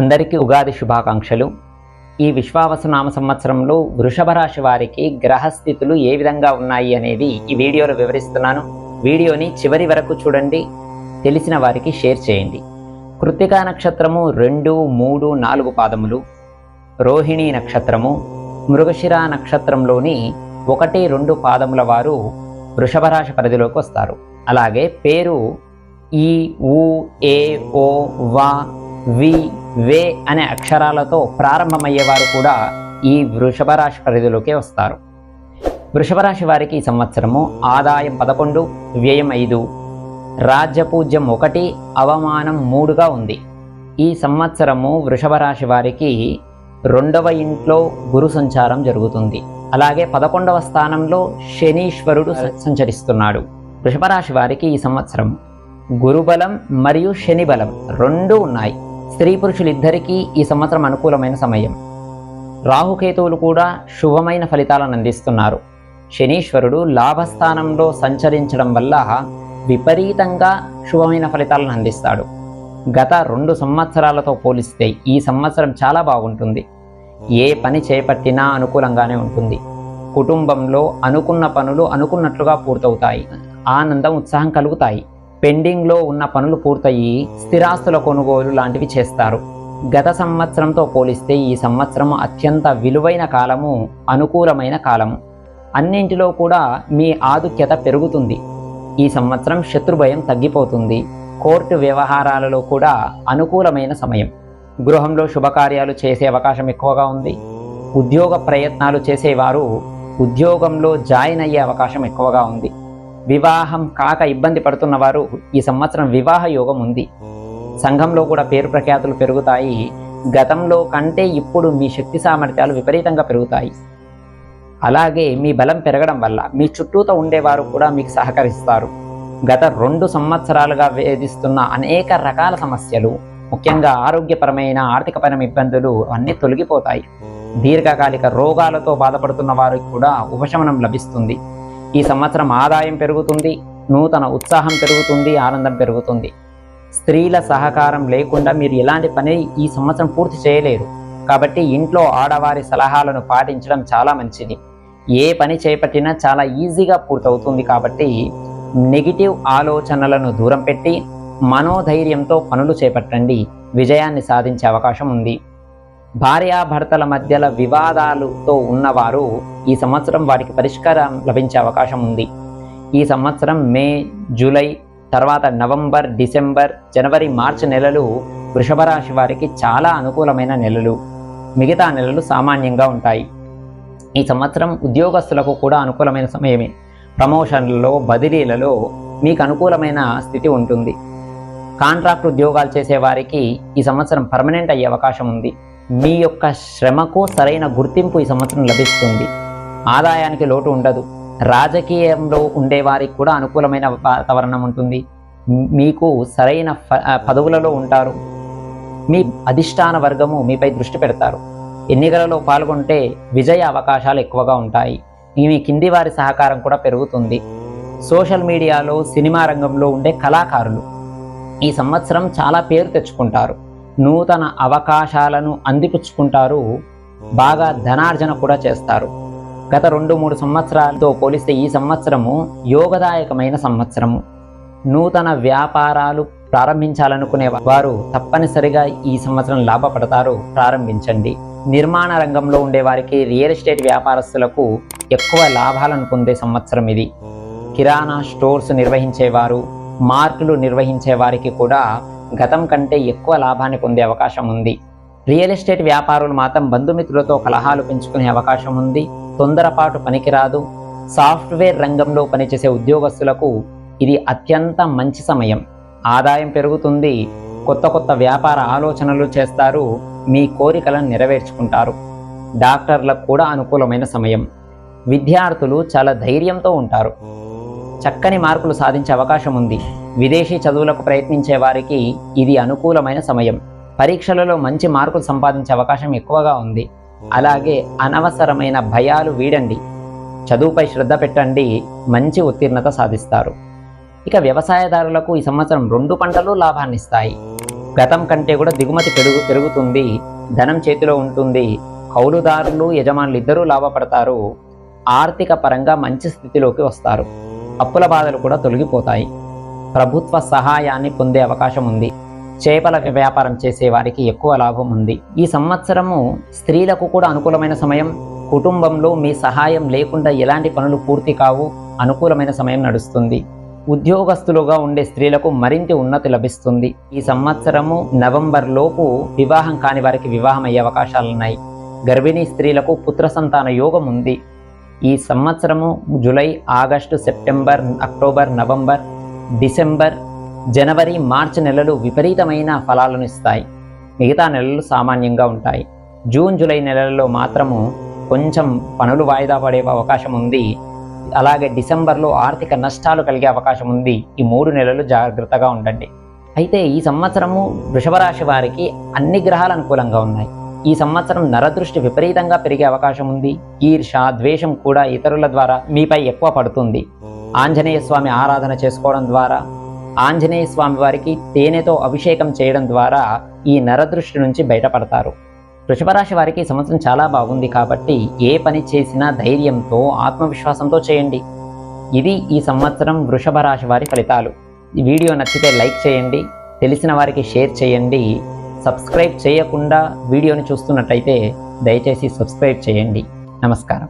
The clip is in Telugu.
అందరికీ ఉగాది శుభాకాంక్షలు. ఈ విశ్వావసనామ సంవత్సరంలో వృషభ రాశి వారికి గ్రహస్థితులు ఏ విధంగా ఉన్నాయి అనేది ఈ వీడియోలో వివరిస్తున్నాను. వీడియోని చివరి వరకు చూడండి తెలిసిన వారికి షేర్ చేయండి. కృత్తికా నక్షత్రము రెండు మూడు నాలుగు పాదములు. రోహిణి నక్షత్రము మృగశిర నక్షత్రంలోని ఒకటి రెండు పాదముల వారు వృషభ రాశి పరిధిలోకి వస్తారు. అలాగే పేరు ఈ ఊ ఏ ఓ వా వి వే అనే అక్షరాలతో ప్రారంభమయ్యేవారు కూడా ఈ వృషభ రాశి పరిధిలోకి వస్తారు. వృషభ రాశి వారికి ఈ సంవత్సరము ఆదాయం పదకొండు వ్యయం ఐదు రాజ్యపూజ్యం ఒకటి అవమానం మూడుగా ఉంది. ఈ సంవత్సరము వృషభ రాశి వారికి రెండవ ఇంట్లో గురు సంచారం జరుగుతుంది. అలాగే పదకొండవ స్థానంలో శనీశ్వరుడు సంచరిస్తున్నాడు. వృషభ రాశి వారికి ఈ సంవత్సరం గురుబలం మరియు శని బలం రెండూ ఉన్నాయి. స్త్రీ పురుషులిద్దరికీ ఈ సంవత్సరం అనుకూలమైన సమయం. రాహుకేతువులు కూడా శుభమైన ఫలితాలను అందిస్తున్నారు. శనీశ్వరుడు లాభస్థానంలో సంచరించడం వల్ల విపరీతంగా శుభమైన ఫలితాలను అందిస్తాడు. గత రెండు సంవత్సరాలతో పోలిస్తే ఈ సంవత్సరం చాలా బాగుంటుంది. ఏ పని చేపట్టినా అనుకూలంగానే ఉంటుంది. కుటుంబంలో అనుకున్న పనులు అనుకున్నట్లుగా పూర్తవుతాయి. ఆనందం ఉత్సాహం కలుగుతాయి. పెండింగ్లో ఉన్న పనులు పూర్తయి స్థిరాస్తుల కొనుగోలు లాంటివి చేస్తారు. గత సంవత్సరంతో పోలిస్తే ఈ సంవత్సరం అత్యంత విలువైన కాలము అనుకూలమైన కాలము. అన్నింటిలో కూడా మీ ఆధిక్యత పెరుగుతుంది. ఈ సంవత్సరం శత్రుభయం తగ్గిపోతుంది. కోర్టు వ్యవహారాలలో కూడా అనుకూలమైన సమయం. గృహంలో శుభకార్యాలు చేసే అవకాశం ఎక్కువగా ఉంది. ఉద్యోగ ప్రయత్నాలు చేసేవారు ఉద్యోగంలో జాయిన్ అయ్యే అవకాశం ఎక్కువగా ఉంది. వివాహం కాక ఇబ్బంది పడుతున్న వారు ఈ సంవత్సరం వివాహ యోగం ఉంది. సంఘంలో కూడా పేరు ప్రఖ్యాతులు పెరుగుతాయి. గతంలో కంటే ఇప్పుడు మీ శక్తి సామర్థ్యాలు విపరీతంగా పెరుగుతాయి. అలాగే మీ బలం పెరగడం వల్ల మీ చుట్టూతో ఉండేవారు కూడా మీకు సహకరిస్తారు. గత రెండు సంవత్సరాలుగా వేధిస్తున్న అనేక రకాల సమస్యలు ముఖ్యంగా ఆరోగ్యపరమైన ఆర్థికపరమైన ఇబ్బందులు అన్నీ తొలగిపోతాయి. దీర్ఘకాలిక రోగాలతో బాధపడుతున్న వారికి కూడా ఉపశమనం లభిస్తుంది. ఈ సంవత్సరం ఆదాయం పెరుగుతుంది నూతన ఉత్సాహం పెరుగుతుంది ఆనందం పెరుగుతుంది. స్త్రీల సహకారం లేకుండా మీరు ఎలాంటి పని ఈ సంవత్సరం పూర్తి చేయలేరు. కాబట్టి ఇంట్లో ఆడవారి సలహాలను పాటించడం చాలా మంచిది. ఏ పని చేపట్టినా చాలా ఈజీగా పూర్తవుతుంది కాబట్టి నెగిటివ్ ఆలోచనలను దూరం పెట్టి మనోధైర్యంతో పనులు చేపట్టండి. విజయాన్ని సాధించే అవకాశం ఉంది. భార్యాభర్తల మధ్యల వివాదాలతో ఉన్నవారు ఈ సంవత్సరం వాటికి పరిష్కారం లభించే అవకాశం ఉంది. ఈ సంవత్సరం మే జూలై తర్వాత నవంబర్ డిసెంబర్ జనవరి మార్చి నెలలు వృషభ రాశి వారికి చాలా అనుకూలమైన నెలలు. మిగతా నెలలు సామాన్యంగా ఉంటాయి. ఈ సంవత్సరం ఉద్యోగస్తులకు కూడా అనుకూలమైన సమయమే. ప్రమోషన్లలో బదిలీలలో మీకు అనుకూలమైన స్థితి ఉంటుంది. కాంట్రాక్ట్ ఉద్యోగాలు చేసేవారికి ఈ సంవత్సరం పర్మనెంట్ అయ్యే అవకాశం ఉంది. మీ యొక్క శ్రమకు సరైన గుర్తింపు ఈ సంవత్సరం లభిస్తుంది. ఆదాయానికి లోటు ఉండదు. రాజకీయంలో ఉండే వారికి కూడా అనుకూలమైన వాతావరణం ఉంటుంది. మీకు సరైన పదవులలో ఉంటారు. మీ అధిష్టాన వర్గము మీపై దృష్టి పెడతారు. ఎన్నికలలో పాల్గొంటే విజయ అవకాశాలు ఎక్కువగా ఉంటాయి. మీ కింది వారి సహకారం కూడా పెరుగుతుంది. సోషల్ మీడియాలో సినిమా రంగంలో ఉండే కళాకారులు ఈ సంవత్సరం చాలా పేరు తెచ్చుకుంటారు. నూతన అవకాశాలను అందిపుచ్చుకుంటారు. బాగా ధనార్జన కూడా చేస్తారు. గత రెండు మూడు సంవత్సరాలతో పోలిస్తే ఈ సంవత్సరము యోగదాయకమైన సంవత్సరము. నూతన వ్యాపారాలు ప్రారంభించాలనుకునే వారు తప్పనిసరిగా ఈ సంవత్సరం లాభపడతారు. ప్రారంభించండి. నిర్మాణ రంగంలో ఉండే వారికి రియల్ ఎస్టేట్ వ్యాపారస్తులకు ఎక్కువ లాభాలను పొందే సంవత్సరం ఇది. కిరాణా స్టోర్స్ నిర్వహించేవారు మార్కులు నిర్వహించే వారికి కూడా గతం కంటే ఎక్కువ లాభాన్ని పొందే అవకాశం ఉంది. రియల్ ఎస్టేట్ వ్యాపారులు మాత్రం బంధుమిత్రులతో కలహాలు పెంచుకునే అవకాశం ఉంది. తొందరపాటు పనికిరాదు. సాఫ్ట్వేర్ రంగంలో పనిచేసే ఉద్యోగస్తులకు ఇది అత్యంత మంచి సమయం. ఆదాయం పెరుగుతుంది. కొత్త కొత్త వ్యాపార ఆలోచనలు చేస్తారు. మీ కోరికలను నెరవేర్చుకుంటారు. డాక్టర్లకు కూడా అనుకూలమైన సమయం. విద్యార్థులు చాలా ధైర్యంతో ఉంటారు. చక్కని మార్కులు సాధించే అవకాశం ఉంది. విదేశీ చదువులకు ప్రయత్నించే వారికి ఇది అనుకూలమైన సమయం. పరీక్షలలో మంచి మార్కులు సంపాదించే అవకాశం ఎక్కువగా ఉంది. అలాగే అనవసరమైన భయాలు వీడండి. చదువుపై శ్రద్ధ పెట్టండి. మంచి ఉత్తీర్ణత సాధిస్తారు. ఇక వ్యవసాయదారులకు ఈ సంవత్సరం రెండు పంటలు లాభాన్నిస్తాయి. గతం కంటే కూడా దిగుమతి పెరుగు పెరుగుతుంది. ధనం చేతిలో ఉంటుంది. కౌలుదారులు యజమానులు ఇద్దరూ లాభపడతారు. ఆర్థిక పరంగా మంచి స్థితిలోకి వస్తారు. అప్పుల బాధలు కూడా తొలగిపోతాయి. ప్రభుత్వ సహాయాన్ని పొందే అవకాశం ఉంది. చేపల వ్యాపారం చేసే వారికి ఎక్కువ లాభం ఉంది. ఈ సంవత్సరము స్త్రీలకు కూడా అనుకూలమైన సమయం కుటుంబంలో మీ సహాయం లేకుండా ఎలాంటి పనులు పూర్తి కావు అనుకూలమైన సమయం నడుస్తుంది. ఉద్యోగస్తులుగా ఉండే స్త్రీలకు మరింత ఉన్నతి లభిస్తుంది. ఈ సంవత్సరము నవంబర్ లోపు వివాహం కాని వారికి వివాహం అయ్యే అవకాశాలున్నాయి. గర్భిణీ స్త్రీలకు పుత్ర సంతాన యోగం ఉంది. ఈ సంవత్సరము July August September October November December జనవరి మార్చి నెలలు విపరీతమైన ఫలాలను ఇస్తాయి. మిగతా నెలలు సామాన్యంగా ఉంటాయి. జూన్ జూలై నెలలలో మాత్రము కొంచెం పనులు వాయిదా పడే అవకాశం ఉంది. అలాగే డిసెంబర్లో ఆర్థిక నష్టాలు కలిగే అవకాశం ఉంది. ఈ మూడు నెలలు జాగ్రత్తగా ఉండండి. అయితే ఈ సంవత్సరము వృషభరాశి వారికి అన్ని గ్రహాలు అనుకూలంగా ఉన్నాయి. ఈ సంవత్సరం నరదృష్టి విపరీతంగా పెరిగే అవకాశం ఉంది. ఈర్ష ద్వేషం కూడా ఇతరుల ద్వారా మీపై ఎక్కువ పడుతుంది. ఆంజనేయ స్వామి ఆరాధన చేసుకోవడం ద్వారా ఆంజనేయ స్వామి వారికి తేనెతో అభిషేకం చేయడం ద్వారా ఈ నరదృష్టి నుంచి బయటపడతారు. వృషభరాశి వారికి సంవత్సరం చాలా బాగుంది కాబట్టి ఏ పని చేసినా ధైర్యంతో ఆత్మవిశ్వాసంతో చేయండి. ఇది ఈ సంవత్సరం వృషభ రాశి వారి ఫలితాలు. ఈ వీడియో నచ్చితే లైక్ చేయండి. తెలిసిన వారికి షేర్ చేయండి. సబ్స్క్రైబ్ చేయకుండా వీడియోని చూస్తున్నట్టయితే దయచేసి సబ్స్క్రైబ్ చేయండి. నమస్కారం.